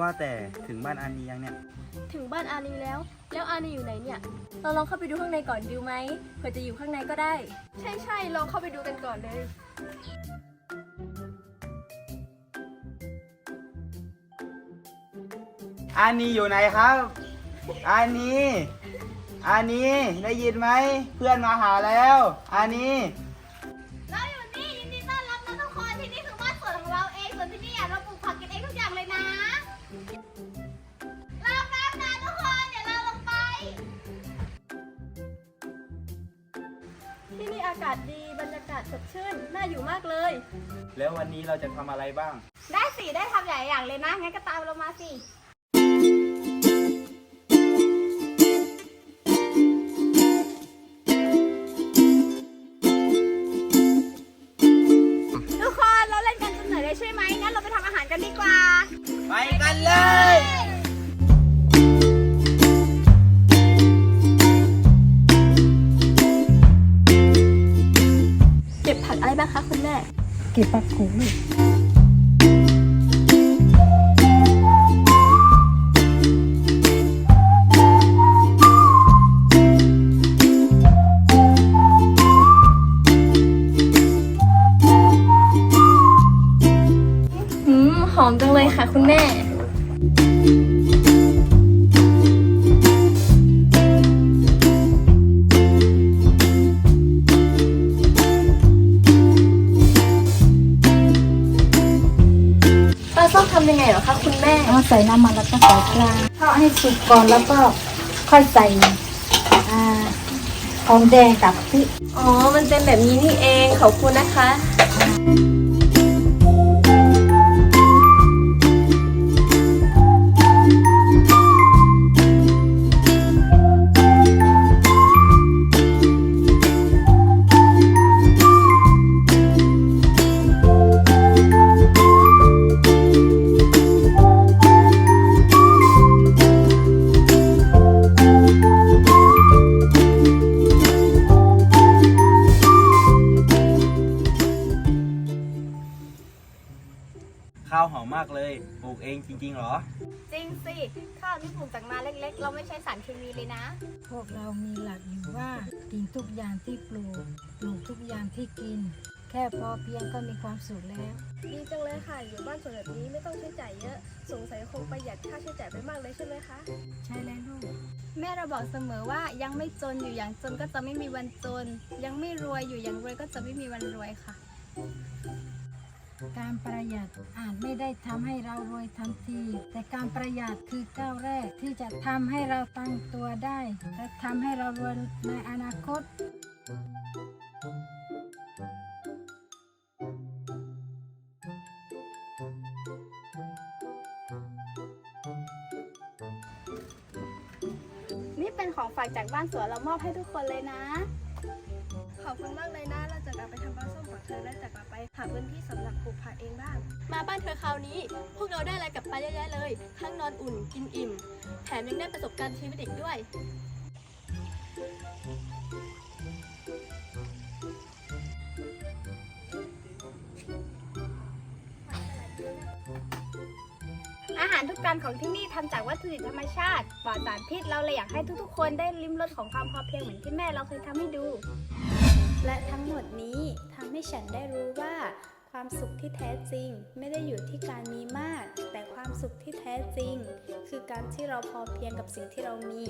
ว่าแต่ถึงบ้านอานียังเนี่ย ถึงบ้านอานีแล้ว แล้วอานีอยู่ไหนเนี่ย เราลองเข้าไปดูข้างในก่อนดีไหมเผื่อจะอยู่ข้างในก็ได้ ใช่ใช่ลองเข้าไปดูกันก่อนเลย อานีอยู่ไหนครับ อานีอานีได้ยินไหม เพื่อนมาหาแล้ว อานีเราอยู่นี่ยินดีต้อนรับนะทุกคนที่นี่คือบ้านสวนของเราเองส่วนที่นี่อะเราปลูกผักกันเองทุก ที่นี่อากาศดีบรรยากาศสดชื่น น่าอยู่มากเลย แล้ววันนี้เราจะทำอะไรบ้าง ได้สิได้ทำหลายอย่างเลยนะ งั้นก็ตามเรามาสิ ทุกคนเราเล่นกันจนเหนื่อยเลยใช่ไหมงั้นเราไปทำอาหารกันดีกว่า ไปกันเลย อะไรบ้างคะคุณแม่ เก็บปักกูลูกอืมหอมจังเลยค่ะคุณแม่ เราต้องทำยังไงเหรอคะคุณแม่เอาใส่น้ำมันแล้วก็ใส่ปลาทอดให้สุกก่อนแล้วก็ค่อยใส่อ่าหอมแดงกับพริกอ๋อ มันเป็นแบบนี้นี่เองขอบคุณนะคะ เองจริงๆเหรอ จริงสิ ข้าวที่ปลูกจากนาเล็กๆ เราไม่ใช้สารเคมีเลยนะ พวกเรามีหลักอยู่ว่ากินทุกอย่างที่ปลูก ปลูกทุกอย่างที่กิน แค่พอเพียงก็มีความสุขแล้ว ดีจังเลยค่ะ อยู่บ้านสวนแบบนี้ไม่ต้องใช้จ่ายเยอะ สงสัยคงประหยัดค่าใช้จ่ายไปมากเลยใช่ไหมคะ ใช่แล้วลูก แม่เราบอกเสมอว่ายังไม่จนอยู่อย่างจนก็จะไม่มีวันจน ยังไม่รวยอยู่อย่างรวยก็จะไม่มีวันรวยค่ะ การประหยัดอาจไม่ได้ทำให้เรารวยทันที แต่การประหยัดคือก้าวแรกที่จะทำให้เราตั้งตัวได้ และทำให้เรารวยในอนาคต นี่เป็นของฝากจากบ้านสวนเรามอบให้ทุกคนเลยนะ ขอบคุณมากเลยนะ เราจะกลับไปทำปลาส้มของเธอและจะกลับไปหาพื้นที่สำหรับปลูกผักเองบ้าง มาบ้านเธอคราวนี้ พวกเราได้อะไรกลับไปเยอะแยะเลย ทั้งนอนอุ่นกินอิ่ม แถมยังได้ประสบการณ์ชีวิตอีกด้วย อาหารทุกจานของที่นี่ทำจากวัตถุดิบธรรมชาติปลอดสารพิษเราเลยอยากให้ทุกๆ คนได้ลิ้มรสของความพอเพียงเหมือนที่แม่เราเคยทำให้ดู และทั้งหมดนี้ทำให้ฉันได้รู้ว่า ความสุขที่แท้จริง ไม่ได้อยู่ที่การมีมาก แต่ความสุขที่แท้จริง คือการที่เราพอเพียงกับสิ่งที่เรามี